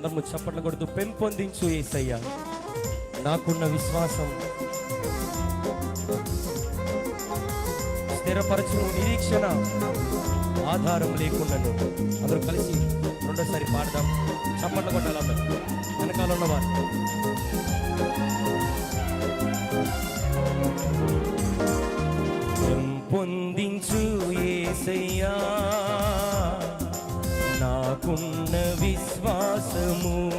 అందరము చప్పట్లు కొడుతూ పెంపొందించు ఏసయ్యా. నాకున్న విశ్వాసం స్థిరపరచు నిరీక్షణ ఆధారం లేకుండా అందరూ కలిసి రెండోసారి పాడదాం. చప్పట్లు కొట్టాలి అందరూ వెనకాల ఉన్నవారు. పెంపొందించు ఏసయ్యా. విశ్వాసము.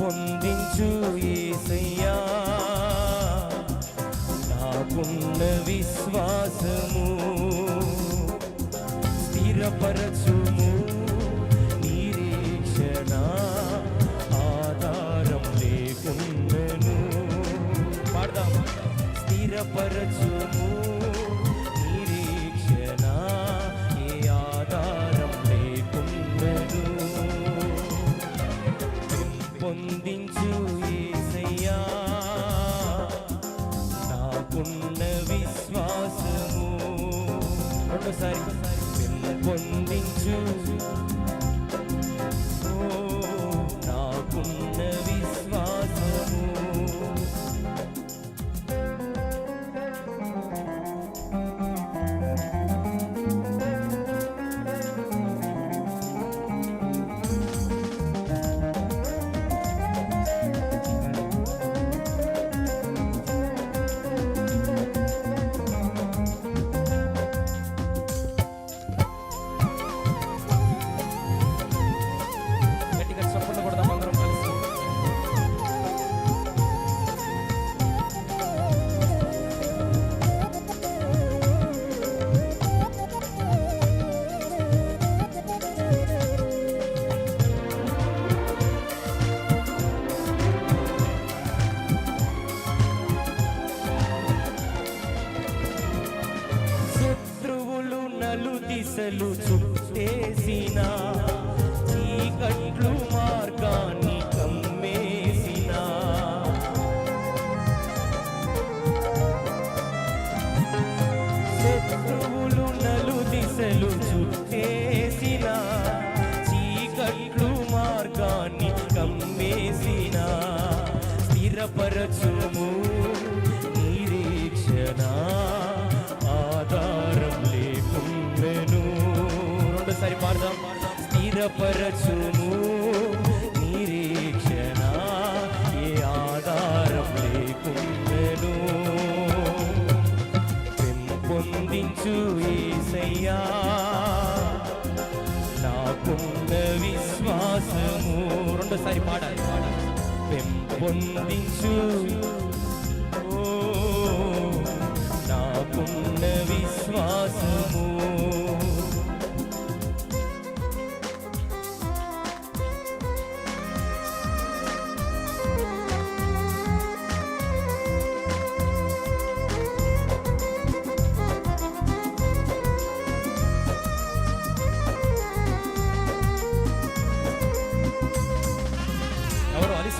పొందించు ఏసయ్యా. నాకున్న విశ్వాసము స్థిరపరచుము. నిరీక్షణ ఆధారం లేకుండను. పాడదాం స్థిరపరచుము. పొందించు ఏసయ్యా. నాకున్న విశ్వాసము. రెండోసారి. పొందించు. దిశలు చుట్టేసిన చీకట్లు మార్గాన్ని కమ్మేసిన. శత్రువులు నలు దిశలు చుట్టేసిన చీకట్లు మార్గాన్ని కమ్మేసిన. స్థిరపరచు స్థిరపరచుము నిరీక్షణ ఏ ఆధారం లేకుండను. పెంపొందించు ఏసయ్యా. నాకున్న విశ్వాసము. రెండోసారి పాడాలి పాడాలి. పెంపొందించు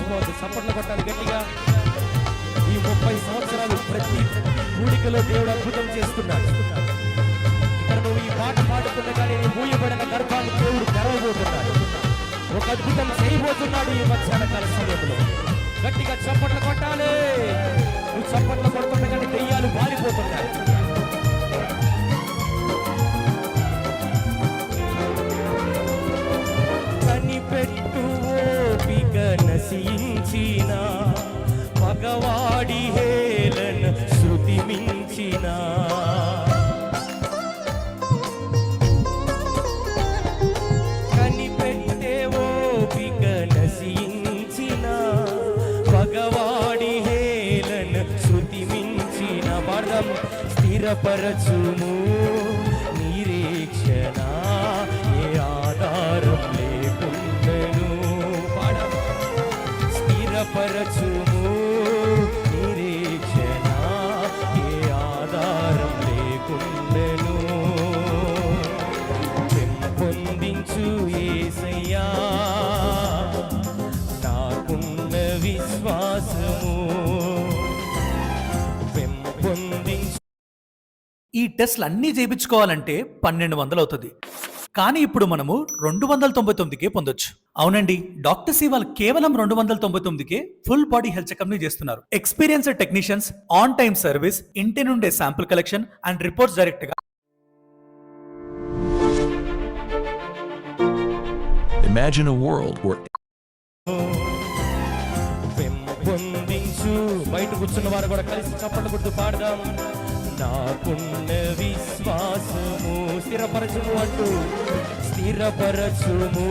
చేసుకోవచ్చు అలిసిపోవద్దు కొట్టాలి గట్టిగా. ఈ ముప్పై సంవత్సరాలు ప్రతి కూడికలో దేవుడు అద్భుతం చేస్తున్నాడు. ఇక్కడ నువ్వు ఈ పాట పాడుతుండగానే మూయబడిన గర్భాన్ని దేవుడు తెరవబోతున్నాడు. ఒక అద్భుతం చేయబోతున్నాడు ఈ మధ్యాహ్న కాల సమయంలో. గట్టిగా చప్పట్లు కొట్టాలి. మగవాడి హేళన శృతి మించిన. కనిపెట్టే ఓపిక నశించిన. మగవాడి హేళన శృతి మించిన. పదం స్థిరపరచుము. విశ్వాసము. ఈ టెస్ట్లు అన్నీ చేయించుకోవాలంటే పన్నెండు వందలు అవుతుంది. కానీ ఇప్పుడు మనము రెండు వందల తొంభై తొమ్మిదికే పొందొచ్చు. అవునండి డాక్టర్ శివాల్ కేవలం రెండు వందల తొంభై తొమ్మిదికే ఫుల్ బాడీ హెల్త్ చెకప్ని చేస్తున్నారు. Experienced technicians on time service ఇంటి నుండే శాంపుల్ కలెక్షన్ అండ్ రిపోర్ట్స్ డైరెక్ట్గా Imagine a world where పెంపొందించు బయట కూర్చున్న వారు కూడా కలిసి చప్పట్లు కొడుతూ పాడదాం. నాకున్న విశ్వాసము స్థిరపరచుము అంటూ స్థిరపరచుము.